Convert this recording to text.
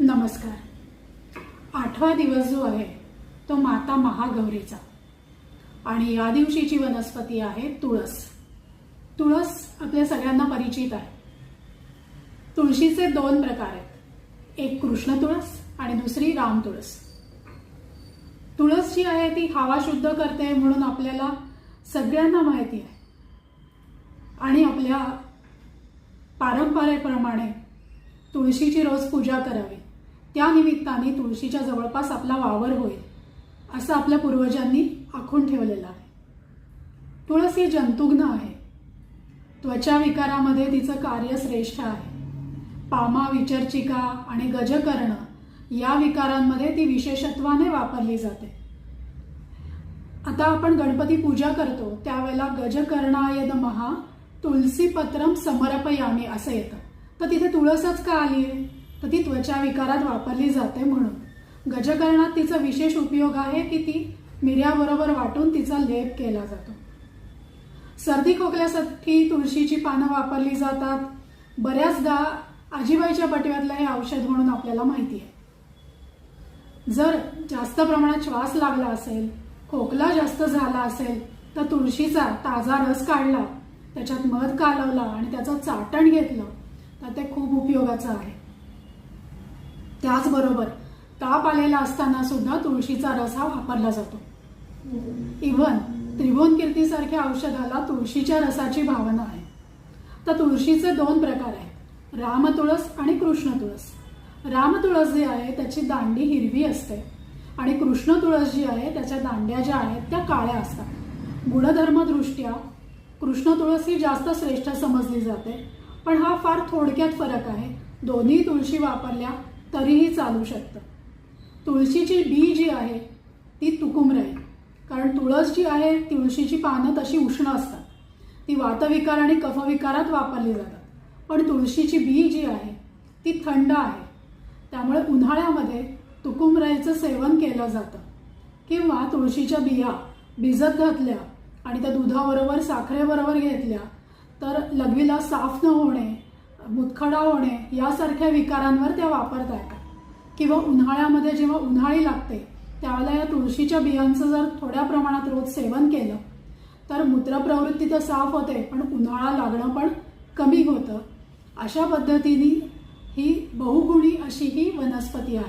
नमस्कार. आठवा दिवस जो आहे तो माता महागौरीचा. आणि या दिवशीची वनस्पती आहे तुळस. तुळस आपल्या सगळ्यांना परिचित आहे. तुळशीचे दोन प्रकार आहेत. एक कृष्ण तुळस आणि दुसरी राम तुळस. तुळस जी आहे ती हवा शुद्ध करते म्हणून आपल्याला सगळ्यांना माहिती आहे. आणि आपल्या पारंपरेप्रमाणे तुळशीची रोज पूजा करावी. त्या निमित्ताने तुळशीच्या जवळपास आपला वावर होईल असं आपल्या पूर्वजांनी आखून ठेवलेलं आहे. तुळस ही जंतुग्न आहे. त्वचा विकारामध्ये तिचं कार्य श्रेष्ठ आहे. पामा विचर्चिका आणि गजकर्ण या विकारांमध्ये ती विशेषत्वाने वापरली जाते. आता आपण गणपती पूजा करतो त्यावेळेला गजकर्णायद महा तुलसीपत्रम समर्पयामी असं येतं. तर तिथे तुळसच का आली आहे तर ती त्वचा विकारात वापरली जाते म्हणून. गजकरणात तिचा विशेष उपयोग आहे की ती मिऱ्याबरोबर वाटून तिचा लेप केला जातो. सर्दी खोकल्यासाठी तुळशीची पानं वापरली जातात. बऱ्याचदा आजीबाईच्या पटव्यातलं हे औषध म्हणून आपल्याला माहिती आहे. जर जास्त प्रमाणात श्वास लागला असेल खोकला जास्त झाला असेल तर तुळशीचा ताजा रस काढला त्याच्यात मध कालवला आणि त्याचं चाटण घेतलं तर ते खूप उपयोगाचं आहे. त्याचबरोबर ताप आलेला असताना सुद्धा तुळशीचा रस हा वापरला जातो. इव्हन त्रिभुवन कीर्तीसारख्या औषधाला तुळशीच्या रसाची भावना आहे. तर तुळशीचे दोन प्रकार आहेत. राम तुळस आणि कृष्ण तुळस. राम तुळस जी आहे त्याची दांडी हिरवी असते. आणि कृष्ण तुळस जी आहे त्याच्या दांड्या ज्या आहेत त्या काळ्या असतात. गुणधर्मदृष्ट्या कृष्ण तुळस ही जास्त श्रेष्ठ समजली जाते. पण हा फार थोडक्यात फरक आहे. दोन्ही तुळशी वापरल्या तरीही चालू शकतं. तुळशीची बी जी आहे ती तुकुंबर आहे कारण तुळस जी आहे तुळशीची पानं तशी उष्ण असतात. ती वातविकार आणि कफविकारात वापरली जातात. पण तुळशीची बी जी आहे ती थंड आहे. त्यामुळे उन्हाळ्यामध्ये तुकुमराईचं सेवन केलं जातं. किंवा तुळशीच्या बिया भिजत घातल्या आणि त्या दुधाबरोबर साखरेबरोबर घेतल्या तर लघवीला साफ न होणे मुतखडा होणे यासारख्या विकारांवर त्या वापरता येतात किंवा उन्हाळ्यामध्ये जेव्हा उन्हाळी लागते त्यावेळेला या तुळशीच्या बियांचं जर थोड्या प्रमाणात रोज सेवन केलं तर मूत्रप्रवृत्ती तर साफ होते पण उन्हाळा लागणं पण कमी होतं. अशा पद्धतीने ही बहुगुणी अशी ही वनस्पती आहे.